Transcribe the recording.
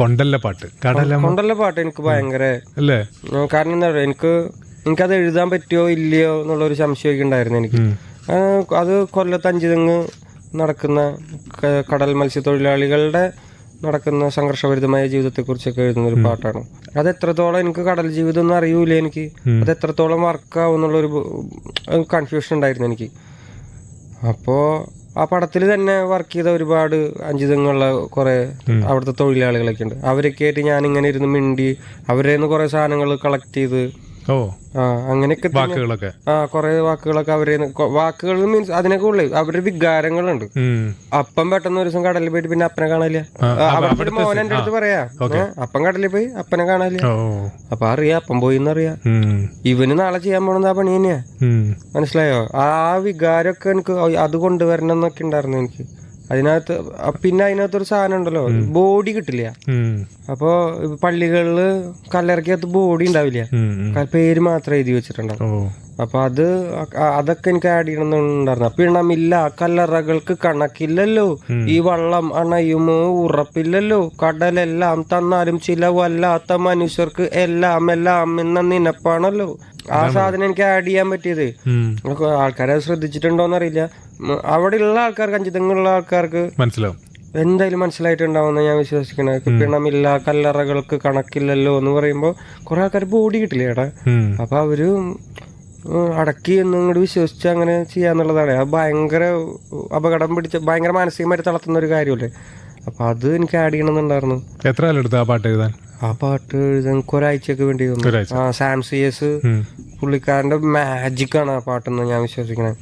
കൊണ്ടല്ല പാട്ട്. കടല കൊണ്ടുള്ള പാട്ട് എനിക്ക് ഭയങ്കര അല്ലേ? കാരണം എന്താ പറയുക എനിക്ക് എനിക്കത് എഴുതാൻ പറ്റുമോ ഇല്ലയോ എന്നുള്ളൊരു സംശയമൊക്കെ ഉണ്ടായിരുന്നു എനിക്ക്. അത് കൊല്ലത്ത് അഞ്ചുതെങ്ങ് നടക്കുന്ന കടൽ മത്സ്യത്തൊഴിലാളികളുടെ നടക്കുന്ന സംഘർഷഭരിതമായ ജീവിതത്തെക്കുറിച്ചൊക്കെ എഴുതുന്ന ഒരു പാട്ടാണ്. അത് എത്രത്തോളം എനിക്ക് കടൽ ജീവിതം ഒന്നും അറിയൂല എനിക്ക്. അത് എത്രത്തോളം വർക്കാവും എന്നുള്ളൊരു കൺഫ്യൂഷൻ ഉണ്ടായിരുന്നു എനിക്ക്. അപ്പോൾ ആ പടത്തിൽ തന്നെ വർക്ക് ചെയ്ത ഒരുപാട് അഞ്ചിതങ്ങളുള്ള കുറെ അവിടുത്തെ തൊഴിലാളികളൊക്കെ ഉണ്ട് അവരൊക്കെ ആയിട്ട് ഞാൻ ഇങ്ങനെ ഇരുന്ന് മിണ്ടി അവരെ നിന്ന് കുറെ സാധനങ്ങൾ കളക്ട് ചെയ്ത് ഓ. ആ അങ്ങനെയൊക്കെ വാക്കുകളൊക്കെ. ആ കുറെ വാക്കുകളൊക്കെ അവർ വാക്കുകൾ മീൻസ് അതിനൊക്കെ ഉള്ളു. അവരുടെ വികാരങ്ങളുണ്ട്. അപ്പം പെട്ടെന്ന് ഒരു ദിവസം കടലിൽ പോയിട്ട് പിന്നെ അപ്പനെ കാണാനില്ല. അവരുടെ മോൻ എന്റെ അടുത്ത് പറയാ അപ്പം കടലിൽ പോയി അപ്പനെ കാണാല്ല ഓ. അപ്പൊ അറിയാം അപ്പം പോയി എന്നറിയാം. ഇവന് നാളെ ചെയ്യാൻ പോണെന്ന് ആ പണി തന്നെയാ. മനസ്സിലായോ? ആ വികാരമൊക്കെ എനിക്ക് അത് കൊണ്ടുവരണം എന്നൊക്കെ ഉണ്ടായിരുന്നു എനിക്ക്. അതിനകത്ത് പിന്നെ അതിനകത്തൊരു സാധനം ഉണ്ടല്ലോ ബോഡി കിട്ടില്ല. അപ്പോ പള്ളികളിൽ കല്ലറക്കകത്ത് ബോഡി ഉണ്ടാവില്ല. പേര് മാത്രം എഴുതി വെച്ചിട്ടുണ്ടാവും. അപ്പൊ അത് അതൊക്കെ എനിക്ക് ആഡ് ചെയ്യണമെന്നുണ്ടായിരുന്നു. അപ്പൊ ഇണമില്ല കല്ലറകൾക്ക് കണക്കില്ലല്ലോ. ഈ വള്ളം അണയുമോ ഉറപ്പില്ലല്ലോ. കടലെല്ലാം തന്നാലും ചിലവല്ലാത്ത മനുഷ്യർക്ക് എല്ലാം എല്ലാം എന്ന നിനപ്പാണല്ലോ. ആ സാധനം എനിക്ക് ആഡ് ചെയ്യാൻ പറ്റിയത്. ആൾക്കാരെ ശ്രദ്ധിച്ചിട്ടുണ്ടോന്ന് അറിയില്ല ഉള്ള ആൾക്കാർക്ക് അഞ്ചിതങ്ങളുള്ള ആൾക്കാർക്ക് മനസ്സിലാവും. എന്തായാലും മനസ്സിലായിട്ടുണ്ടാവുന്ന ഞാൻ വിശ്വസിക്കണ പിണമില്ല കല്ലറകൾക്ക് കണക്കില്ലല്ലോ എന്ന് പറയുമ്പോൾ കുറെ ആൾക്കാർ ബോഡി കിട്ടില്ല ഏടാ. അപ്പൊ അവർ അടക്കി എന്ന് ഇങ്ങോട്ട് വിശ്വസിച്ച് അങ്ങനെ ചെയ്യാന്നുള്ളതാണ്. അത് ഭയങ്കര അപകടം പിടിച്ച ഭയങ്കര മാനസികമായിട്ട് തളർത്തുന്ന ഒരു കാര്യമല്ലേ? അപ്പൊ അത് എനിക്ക് ആഡ് ചെയ്യണമെന്നുണ്ടായിരുന്നു. എത്ര കാലം എടുത്തു ആ പാട്ട് എഴുതാൻ? ആ പാട്ട് എഴുതാൻ ഒരാഴ്ചയൊക്കെ വേണ്ടി വന്നു. ആ സാം സി എസ് പുള്ളിക്കാരന്റെ മാജിക് ആണ് ആ പാട്ടെന്ന് ഞാൻ വിശ്വസിക്കണേ.